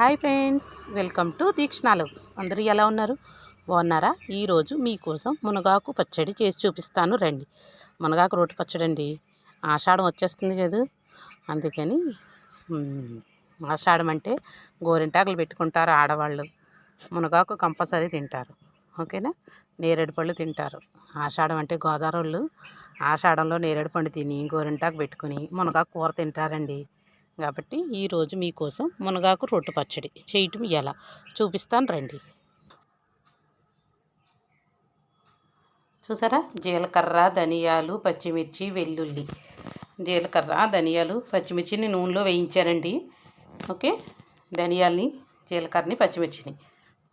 Hi friends welcome to Deekshana loves. అందరూ ఎలా ఉన్నారు? బాగున్నారా? ఈరోజు మీకోసం మునగాకు పచ్చడి చేసి చూపిస్తాను రండి. మునగాకు రోటి పచ్చడి అండి ఆషాఢం వచ్చేస్తుంది కదా. అందుకని ఆషాఢం అంటే గోరింటాకులు పెట్టుకుంటారు ఆడవాళ్ళు. మునగాకు కంపల్సరీ తింటారు. ఓకేనా? నేరేడు పళ్ళు తింటారు. ఆషాఢం అంటే గోదావరి వాళ్ళు. ఆషాఢంలో నేరేడు పండు తిని గోరింటాకు పెట్టుకుని మునగాకు కూర తింటారండి. కాబట్టి ఈరోజు మీకోసం మునగాకు రొట్టు పచ్చడి. చేయటం ఎలా? చూపిస్తాను రండి. చూసారా? జీలకర్ర ధనియాలు పచ్చిమిర్చి వెల్లుల్లి. జీలకర్ర ధనియాలు పచ్చిమిర్చిని నూనెలో వేయించానండి. ఓకే? ధనియాల్ని జీలకర్రని పచ్చిమిర్చిని.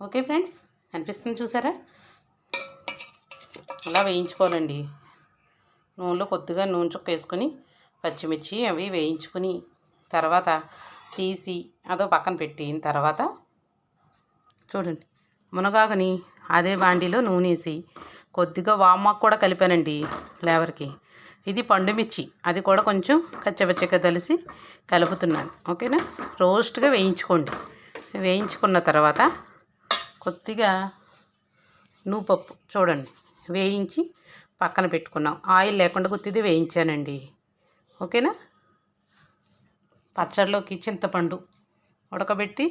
Okay friends? అనిపిస్తుంది చూసారా? అలా వేయించుకోవాలండి. నూనెలో కొద్దిగా నూనె చుక్క వేసుకొని పచ్చిమిర్చి అవి వేయించుకుని తర్వాత తీసి అదో పక్కన పెట్టిన తర్వాత చూడండి మునగాకుని అదే బాండీలో నూనె వేసి కొద్దిగా వామాకు కూడా కలిపానండి ఫ్లేవర్కి. ఇది పండుమిర్చి అది కూడా కొంచెం కచ్చపచ్చగా కలిసి కలుపుతున్నాను. ఓకేనా? రోస్ట్గా వేయించుకోండి. వేయించుకున్న తర్వాత కొద్దిగా నూపప్పు చూడండి వేయించి పక్కన పెట్టుకున్నాం. ఆయిల్ లేకుండా కొద్దిది వేయించానండి. ఓకేనా? పచ్చడిలోకి చింతపండు ఉడకబెట్టి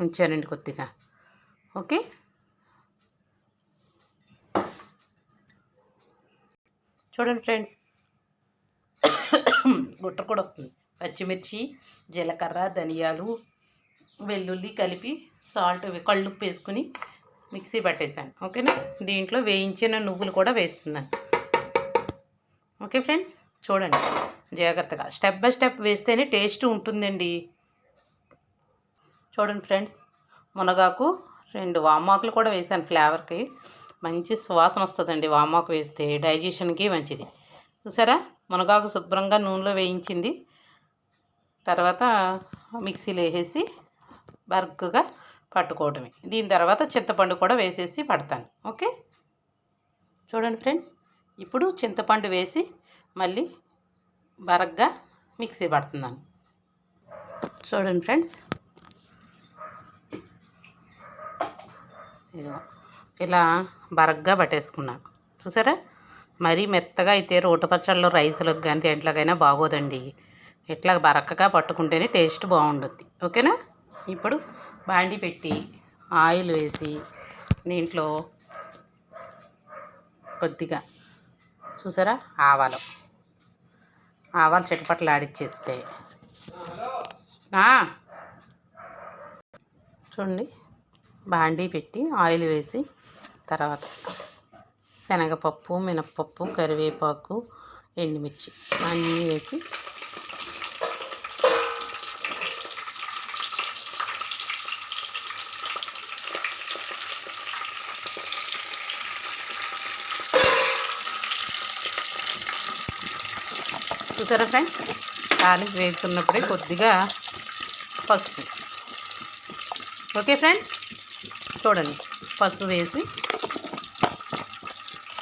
ఉంచానండి కొద్దిగా. ఓకే? చూడండి ఫ్రెండ్స్. గుట్ట కూడా వస్తుంది. పచ్చిమిర్చి జీలకర్ర ధనియాలు వెల్లుల్లి కలిపి సాల్ట్ కళ్ళుప్పు వేసుకుని మిక్సీ పట్టేశాను. ఓకేనా? దీంట్లో వేయించిన నువ్వులు కూడా వేస్తున్నాను. Okay friends? చూడండి. జాగ్రత్తగా. స్టెప్ బై స్టెప్ వేస్తేనే టేస్ట్ ఉంటుందండి. చూడండి ఫ్రెండ్స్ మునగాకు రెండు వామాకులు కూడా వేసాను ఫ్లేవర్కి. మంచి సువాసన వస్తుందండి వామాకు వేస్తే. డైజెషన్కి మంచిది. చూసారా? మునగాకు శుభ్రంగా నూనెలో వేయించింది. తర్వాత మిక్సీలో వేసేసి బర్గ్గా పట్టుకోవడమే. దీని తర్వాత చింతపండు కూడా వేసేసి పడతాను. ఓకే? చూడండి ఫ్రెండ్స్ ఇప్పుడు చింతపండు వేసి మళ్ళీ బరగ్గా మిక్సీ పడుతున్నాను చూడండి ఫ్రెండ్స్. ఇలా బరగ్గా పట్టేసుకున్నాను. చూసారా? మరీ మెత్తగా అయితే రోటి పచ్చళ్ళలో రైసులకు కానీ దేంట్లోకైనా బాగోదండి. ఇట్లా బరకగా పట్టుకుంటేనే టేస్ట్ బాగుంటుంది. ఓకేనా? ఇప్పుడు బాండి పెట్టి ఆయిల్ వేసి దీంట్లో కొద్దిగా చూసారా? ఆవాలు. ఆవాలు చెట్టుపట్లు ఆడిచ్చేస్తే. చూడండి. బాండీ పెట్టి ఆయిల్ వేసి తర్వాత శనగపప్పు మినప్పప్పు కరివేపాకు ఎండుమిర్చి అన్నీ వేసి చూసారా ఫ్రెండ్స్ తాలింపు వేగుతున్నప్పుడే కొద్దిగా పసుపు. ఓకే ఫ్రెండ్స్ చూడండి. పసుపు వేసి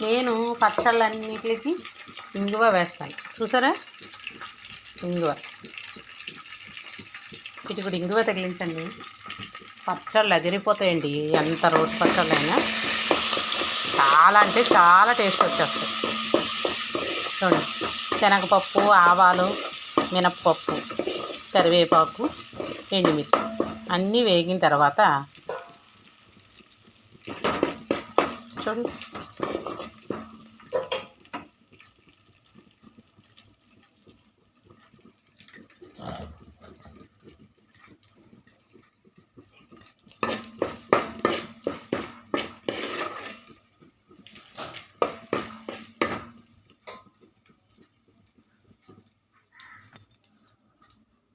నేను పచ్చళ్ళన్నిటికి ఇంగువ వేస్తాను. చూసారా? ఇంగువ. ఇటు కూడా ఇంగువ తగిలించండి. పచ్చళ్ళు అదిరిపోతాయండి. ఎంత రోటి పచ్చళ్ళైనా. చాలా అంటే చాలా టేస్ట్ వచ్చేస్తాయి. చూడండి. శనగపప్పు ఆవాలు మినప్పప్పు కరివేపాకు ఎండుమిర్చి అన్నీ వేగిన తర్వాత చూడండి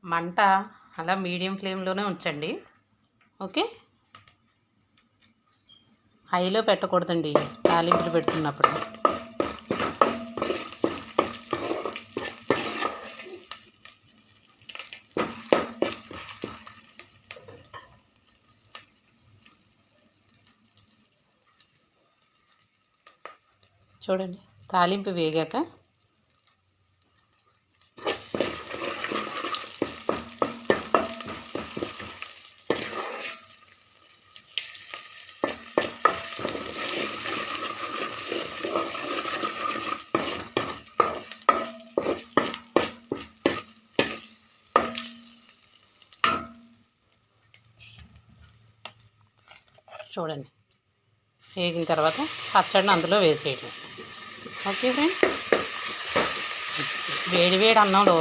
మంట అలా మీడియం ఫ్లేమ్లోనే ఉంచండి. ఓకే? హైలో పెట్టకూడదండి. తాలింపులు పెడుతున్నప్పుడు. చూడండి. తాలింపు వేగాక చూడండి. వేగిన తర్వాత పచ్చడిని అందులో వేసేయడం. Okay friends? వేడి వేడి అన్నంలో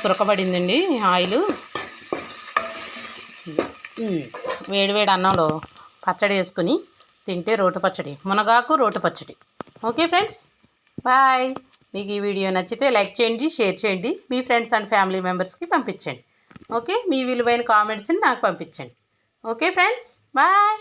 సురకబడిందండి ఆయిల్. వేడి వేడి అన్నంలో పచ్చడి వేసుకుని తింటే రోటి పచ్చడి మునగాకు రోటి పచ్చడి. Okay friends? బాయ్. మీకు ఈ వీడియో నచ్చితే లైక్ చేయండి షేర్ చేయండి మీ ఫ్రెండ్స్ అండ్ ఫ్యామిలీ మెంబర్స్కి పంపించండి. ఓకే? మీ విలువైన కామెంట్స్ని నాకు పంపించండి. Okay friends? బాయ్